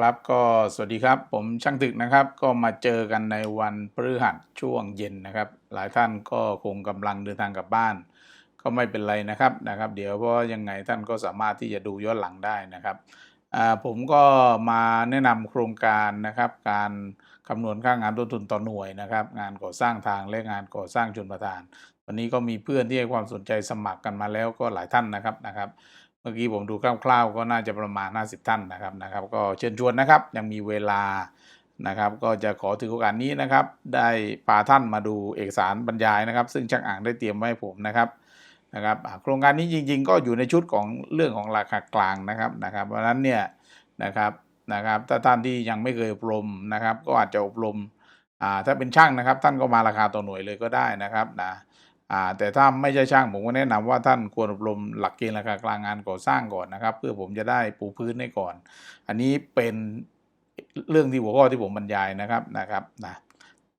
ครับก็สวัสดีครับ ผมช่างตึกนะครับ ก็มาเจอกันในวันพฤหัสช่วงเย็นนะครับ หลายท่านก็คงกำลังเดินทางกลับบ้าน ก็ไม่เป็นไรนะครับนะครับ เดี๋ยวเพราะยังไงท่านก็สามารถที่จะดูย้อนหลังได้นะครับผมก็มาแนะนำโครงการนะครับ การคำนวณค่างานต้นทุนต่อหน่วยนะครับ งานก่อสร้างทางและงานก่อสร้างชนประทาน วันนี้ก็มีเพื่อนที่ให้ความสนใจสมัครกันมาแล้วก็หลายท่านนะครับนะครับ เมื่อกี้ผมดูคร่าวๆก็น่าจะประมาณ 50 ท่านนะครับนะครับ ก็เชิญชวนนะครับยังมีเวลานะครับ ก็จะขอถือโอกาสนี้นะครับ ได้พาท่านมาดูเอกสารบรรยายนะครับ ซึ่งช่างอ่างได้เตรียมไว้ให้ผมนะครับนะครับโครงการนี้จริง ๆ ก็อยู่ในชุดของเรื่องของราคากลางนะครับนะครับ เพราะฉะนั้นเนี่ยนะครับนะครับถ้าท่านที่ยังไม่เคยอบรมนะครับ ก็อาจจะอบรมอ่าถ้าเป็นช่างนะครับ ท่านก็มาราคาต่อหน่วยเลยก็ได้นะครับนะ แต่ถ้าไม่ใช่ช่างผมก็แนะนำว่าท่านควรอบรมหลักเกณฑ์ราคากลางงานก่อสร้างก่อนนะครับ เพื่อผมจะได้ปูพื้นให้ก่อน อันนี้เป็นเรื่องที่หัวข้อที่ผมบรรยายนะครับนะครับนะ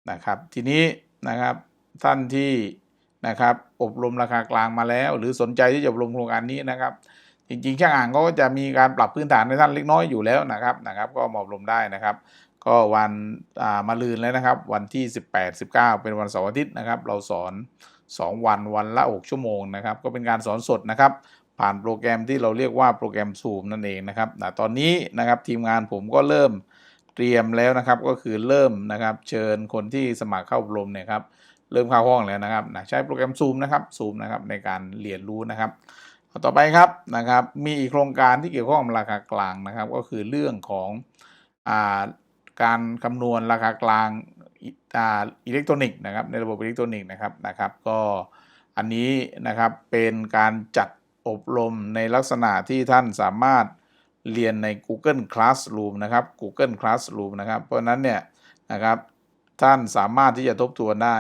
นะครับ ทีนี้นะครับท่านที่นะครับอบรมราคากลางมาแล้ว หรือสนใจที่จะอบรมโครงการนี้นะครับจริงๆช่างอ่างก็จะมีการปรับพื้นฐานในท่านเล็กน้อยอยู่แล้วนะครับนะครับ ก็มาอบรมได้นะครับ ก็วันมาลืนแล้วนะครับ วันที่ 18 19 เป็นวันเสาร์อาทิตย์นะครับ เราสอน 2 วันวันละ 6 ชั่วโมงนะครับ ก็เป็นการสอนสดนะครับ ผ่านโปรแกรมที่เราเรียกว่าโปรแกรม Zoom นั่นเองนะครับตอนนี้นะครับทีมงานผมก็เริ่มเตรียมแล้วนะครับก็คือเริ่มนะครับ เชิญคนที่สมัครเข้าอบรมเนี่ยครับเริ่มเข้าห้องแล้วนะครับนะใช้โปรแกรม Zoom นะครับ Zoom นะครับในการเรียนรู้นะครับต่อไปครับนะครับมีอีกโครงการที่เกี่ยวข้องกับราคากลางนะครับ ก็คือเรื่องของอาการคำนวณราคากลาง อิอ่าอิเล็กทรอนิกส์นะครับในระบบอิเล็กทรอนิกส์นะครับนะครับก็อันนี้นะครับเป็นการจัดอบรมในลักษณะที่ท่านสามารถเรียนใน Google Classroom นะครับ Google Classroom นะครับ เพราะนั้นเนี่ยนะครับท่านสามารถที่จะทบทวนได้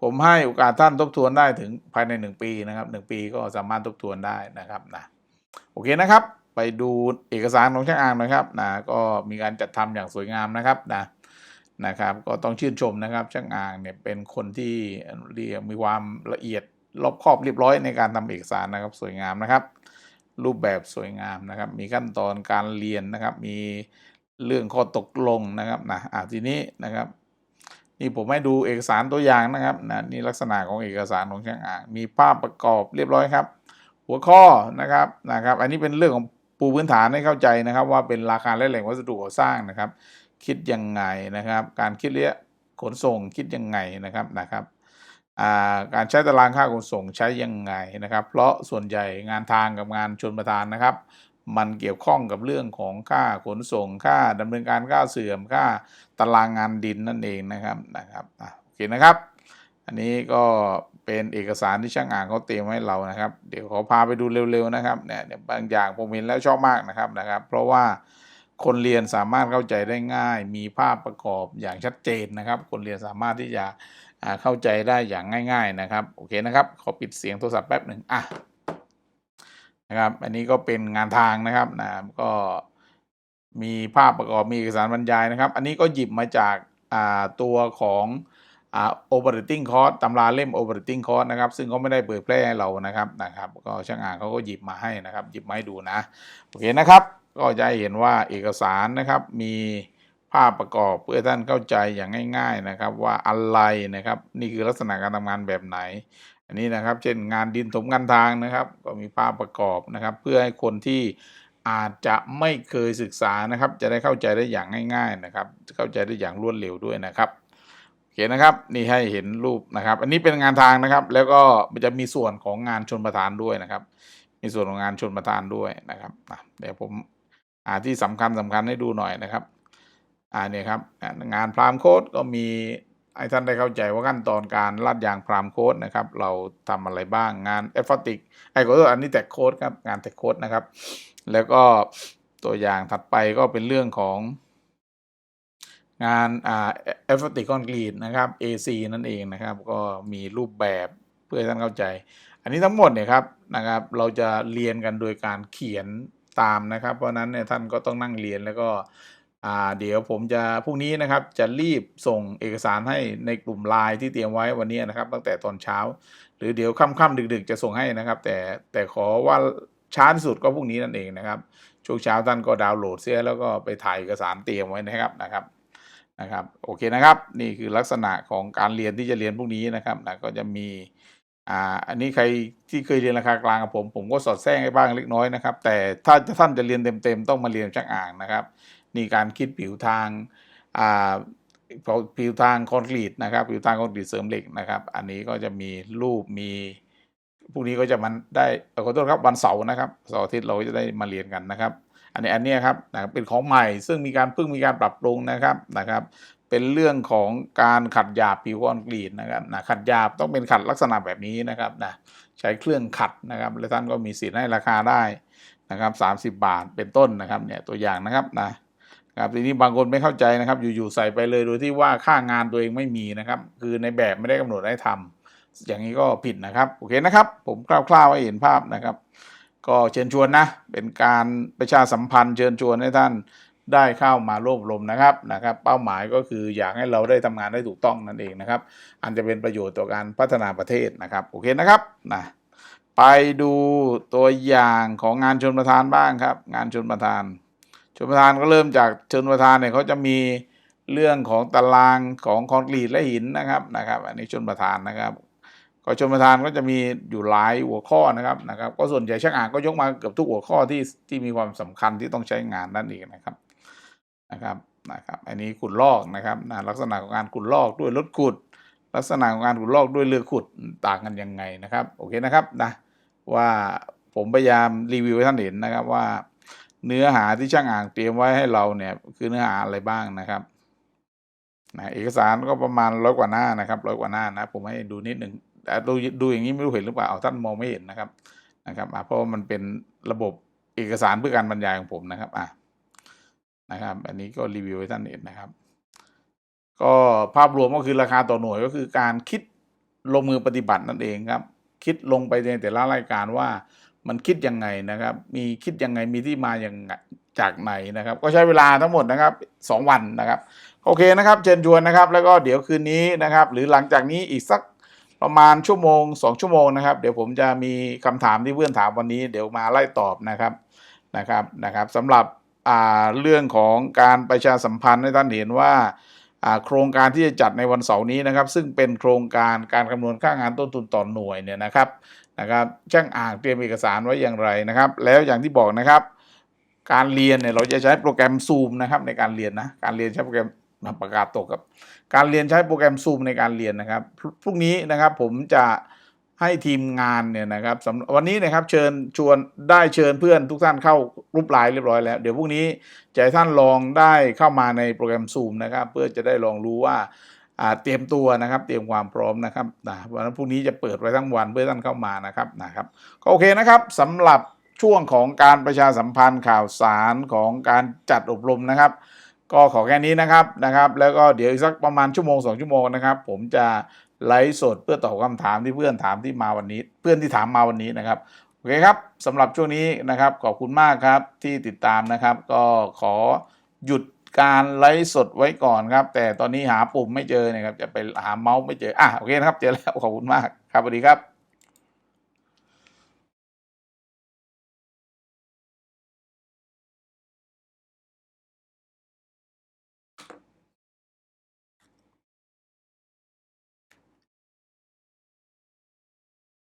ผมให้โอกาสท่านทบทวนได้ถึงภายใน 1 ปีนะครับ 1 ปีก็สามารถทบทวนได้นะครับนะโอเคนะครับ ไปดูเอกสารของช่างอ่างหนะครับนะก็มีการจัดทำอย่างสวยงามนะครับนะ นะครับก็ต้องชื่นชมนะครับช่างอ่างเนี่ยเป็นคนที่เรียกมีความละเอียดรอบคอบเรียบร้อยในการทำเอกสารนะครับสวยงามนะครับ รูปแบบสวยงามนะครับ มีขั้นตอนการเรียนนะครับ มีเรื่องข้อตกลงนะครับนะอ่าทีนี้นะครับ นี่ผมให้ดูเอกสารตัวอย่างนะครับนะนี่ลักษณะของเอกสารของช่างอ่าง มีภาพประกอบเรียบร้อยครับ หัวข้อนะครับนะครับ อันนี้เป็นเรื่องของปูพื้นฐานให้เข้าใจนะครับ ว่าเป็นราคาและแหล่งวัสดุก่อสร้างนะครับ คิดยังไงนะครับ การคิดเรียขนส่งคิดยังไงนะครับนะครับการใช้ตารางค่าขนส่งใช้ยังไงนะครับ เพราะส่วนใหญ่งานทางกับงานชนประทานนะครับ มันเกี่ยวข้องกับเรื่องของค่าขนส่งค่าดำเนินการค่าเสื่อมค่าตารางงานดินนั่นเองนะครับนะครับโอเคนะครับ อันนี้ก็เป็นเอกสารที่ช่างอ่างเขาเตรียมให้เรานะครับ เดี๋ยวขอพาไปดูเร็วๆนะครับเนี่ยบางอย่างผมเห็นแล้วชอบมากนะครับนะครับ เพราะว่า คนเรียนสามารถเข้าใจได้ง่าย มีภาพประกอบอย่างชัดเจนนะครับ คนเรียนสามารถที่จะเข้าใจได้อย่างง่าย ๆนะครับ โอเคนะครับ ขอปิดเสียงโทรศัพท์แป๊บหนึ่งอะนะครับ อันนี้ก็เป็นงานทางนะครับนะก็มีภาพประกอบมีเอกสารบรรยายนะครับ อันนี้ก็หยิบมาจากาตัวของอ่า operating cost ตำราเล่ม operating cost นะครับ ซึ่งเขาไม่ได้เผยแพร่ให้เรานะครับนะครับ ก็ช่างอ่านเขาก็หยิบมาให้นะครับ หยิบมาให้ดูนะ โอเคนะครับ ก็จะเห็นว่าเอกสารนะครับมีภาพประกอบเพื่อท่านเข้าใจอย่างง่าย ๆนะครับ ว่าอะไรนะครับ นี่คือลักษณะการทำงานแบบไหน อันนี้นะครับ เช่นงานดินถมกันทางนะครับ ก็มีภาพประกอบนะครับ เพื่อให้คนที่อาจจะไม่เคยศึกษานะครับ จะได้เข้าใจได้อย่างง่าย ๆนะครับ เข้าใจได้อย่างรวดเร็วด้วยนะครับโอเคนะครับ นี่ให้เห็นรูปนะครับ อันนี้เป็นงานทางนะครับ แล้วก็จะมีส่วนของงานชนประทานด้วยนะครับ มีส่วนของงานชนประทานด้วยนะครับเดี๋ยวผม อ่าที่สำคัญสำคัญให้ดูหน่อยนะครับ อ่าเนี่ยครับงานพรามโค้ดก็มีให้ท่านได้เข้าใจว่าขั้นตอนการลาดยางพรามโค้ดนะครับ เราทำอะไรบ้างงานเอฟฟติกไอ้ก็อันนี้แตกโค้ดครับงานแตกโค้ดนะครับ แล้วก็ตัวอย่างถัดไปก็เป็นเรื่องของ งานอ่าเอฟติกคอนกรีตนะครับ AC นั่นเองนะครับ ก็มีรูปแบบเพื่อให้ท่านเข้าใจ อันนี้ทั้งหมดเนี่ยครับนะครับ เราจะเรียนกันโดยการเขียน ตามนะครับ เพราะนั้นเนี่ยท่านก็ต้องนั่งเรียนแล้วก็เดี๋ยวผมจะพรุ่งนี้นะครับจะรีบส่งเอกสารให้ในกลุ่มไลน์ที่เตรียมไว้วันนี้นะครับ ตั้งแต่ตอนเช้า หรือเดี๋ยวค่ำๆดึก ๆ จะส่งให้นะครับ แต่แต่ขอว่าช้าที่สุดก็พรุ่งนี้นั่นเองนะครับช่วงเช้าท่านก็ดาวน์โหลดเสียแล้วก็ไปถ่ายเอกสารเตรียมไว้นะครับนะครับนะครับโอเคนะครับ นี่คือลักษณะของการเรียนที่จะเรียนพวกนี้นะครับนะก็จะมี อ่าอันนี้ใครที่เคยเรียนราคากลางกับผม ผมก็สอดแทรกให้บ้างเล็กน้อยนะครับ แต่ถ้าท่านจะเรียนเต็มๆต้องมาเรียนช่างอ่างนะครับ นี่การคิดผิวทางอ่าผิวทางคอนกรีตนะครับผิวทางคอนกรีตเสริมเหล็กนะครับ อันนี้ก็จะมีรูปมีพวกนี้ก็จะมันได้ขอโทษครับวันเสาร์นะครับเสาร์อาทิตย์เราจะได้มาเรียนกันนะครับ อันนี้อันนี้ครับนะเป็นของใหม่ซึ่งมีการเพิ่งมีการปรับปรุงนะครับนะครับ เป็นเรื่องของการขัดหยาบผิวคอนกรีตนะครับนะขัดหยาบต้องเป็นขัดลักษณะแบบนี้นะครับนะใช้เครื่องขัดนะครับและท่านก็มีสิทธิ์ให้ราคาได้นะครับ30 บาทเป็นต้นนะครับเนี่ยตัวอย่างนะครับนะครับทีนี้บางคนไม่เข้าใจนะครับ อยู่ๆใส่ไปเลยโดยที่ว่าค่างานตัวเองไม่มีนะครับ คือในแบบไม่ได้กำหนดให้ทำอย่างนี้ก็ผิดนะครับโอเคนะครับ ผมคร่าวๆให้เห็นภาพนะครับ ก็เชิญชวนนะเป็นการประชาสัมพันธ์เชิญชวนให้ท่าน ได้เข้ามาร่วมรวมนะครับนะครับ เป้าหมายก็คืออยากให้เราได้ทำงานได้ถูกต้องนั่นเองนะครับ อันจะเป็นประโยชน์ต่อการพัฒนาประเทศนะครับโอเคนะครับนะไปดูตัวอย่างของงานชนประทานบ้างครับ งานชนประทาน ชนประทานก็เริ่มจากชนประทานเนี่ยเขาจะมีเรื่องของตารางของคอนกรีตและหินนะครับนะครับ อันนี้ชนประทานนะครับก็ชนประทานก็จะมีอยู่หลายหัวข้อนะครับนะครับ ก็ส่วนใหญ่ช่างอ่านก็ยกมาเกือบทุกหัวข้อที่ที่มีความสำคัญที่ต้องใช้งานนั่นเองนะครับ นะครับนะครับอันนี้ขุดลอกนะครับนะลักษณะของการขุดลอกด้วยรถขุด ลักษณะของการขุดลอกด้วยเรือขุดต่างกันยังไงนะครับโอเคนะครับนะว่าผมพยายามรีวิวให้ท่านเห็นนะครับว่า เนื้อหาที่ช่างอ่างเตรียมไว้ให้เราเนี่ยคือเนื้อหาอะไรบ้างนะครับนะเอกสารก็ประมาณร้อยกว่าหน้านะครับร้อยกว่าหน้านะผมให้ดูนิดหนึ่งแต่ดูดูอย่างนี้ไม่รู้เห็นหรือเปล่าเอาท่านมองไม่เห็นนะครับนะครับเพราะว่ามันเป็นระบบเอกสารเพื่อการบรรยายของผมนะครับอะ นะครับ อันนี้ก็รีวิวให้ท่านเห็นนะครับ ก็ภาพรวมก็คือราคาต่อหน่วยก็คือการคิดลงมือปฏิบัตินั่นเองครับ คิดลงไปในแต่ละรายการว่ามันคิดยังไงนะครับ มีคิดยังไงมีที่มาอย่างจากไหนนะครับ ก็ใช้เวลาทั้งหมดนะครับสองวันนะครับ โอเคนะครับ เชิญชวนนะครับ แล้วก็เดี๋ยวคืนนี้นะครับ หรือหลังจากนี้อีกสักประมาณชั่วโมงสองชั่วโมงนะครับ เดี๋ยวผมจะมีคำถามที่เพื่อนถามวันนี้ เดี๋ยวมาไล่ตอบนะครับนะครับนะครับสำหรับ เรื่องของการประชาสัมพันธ์ให้ท่านเห็นว่าโครงการที่จะจัดในวันเสาร์นี้นะครับ ซึ่งเป็นโครงการการคำนวณค่างานต้นทุนต่อหน่วยเนี่ยนะครับนะครับช่างอ่างเตรียมเอกสารไว้อย่างไรนะครับ แล้วอย่างที่บอกนะครับ การเรียนเนี่ยเราจะใช้โปรแกรม Zoom นะครับในการเรียนนะการเรียนใช้โปรแกรมประกาศตกครับ การเรียนใช้โปรแกรม Zoom ในการเรียนนะครับพรุ่งนี้นะครับผมจะ ให้ทีมงานเนี่ยนะครับวันนี้นะครับเชิญชวนได้เชิญเพื่อนทุกท่านเข้ารุ๊ปไลน์เรียบร้อยแล้ว เดี๋ยวพรุ่งนี้จะให้ท่านลองได้เข้ามาในโปรแกรม Zoom นะครับ เพื่อจะได้ลองรู้ว่าเตรียมตัวนะครับเตรียมความพร้อมนะครับนะวันนั้นพรุ่งนี้จะเปิดไว้ทั้งวันเพื่อท่านเข้ามานะครับนะครับก็โอเคนะครับสำหรับช่วงของการประชาสัมพันธ์ข่าวสารของการจัดอบรมนะครับ ก็ขอแค่นี้นะครับนะครับ แล้วก็เดี๋ยวอีกสักประมาณชั่วโมงสองชั่วโมงนะครับ ผมจะ ไลฟ์สดเพื่อตอบคำถามที่เพื่อนถามที่มาวันนี้ เพื่อนที่ถามมาวันนี้นะครับโอเคครับสำหรับช่วงนี้นะครับขอบคุณมากครับที่ติดตามนะครับ ก็ขอหยุดการไลฟ์สดไว้ก่อนครับ แต่ตอนนี้หาปุ่มไม่เจอเนะครับจะไปหาเมาส์ไม่เจออะโอเคนะครับเจอแล้วขอบคุณมากครับสวัสดีครับ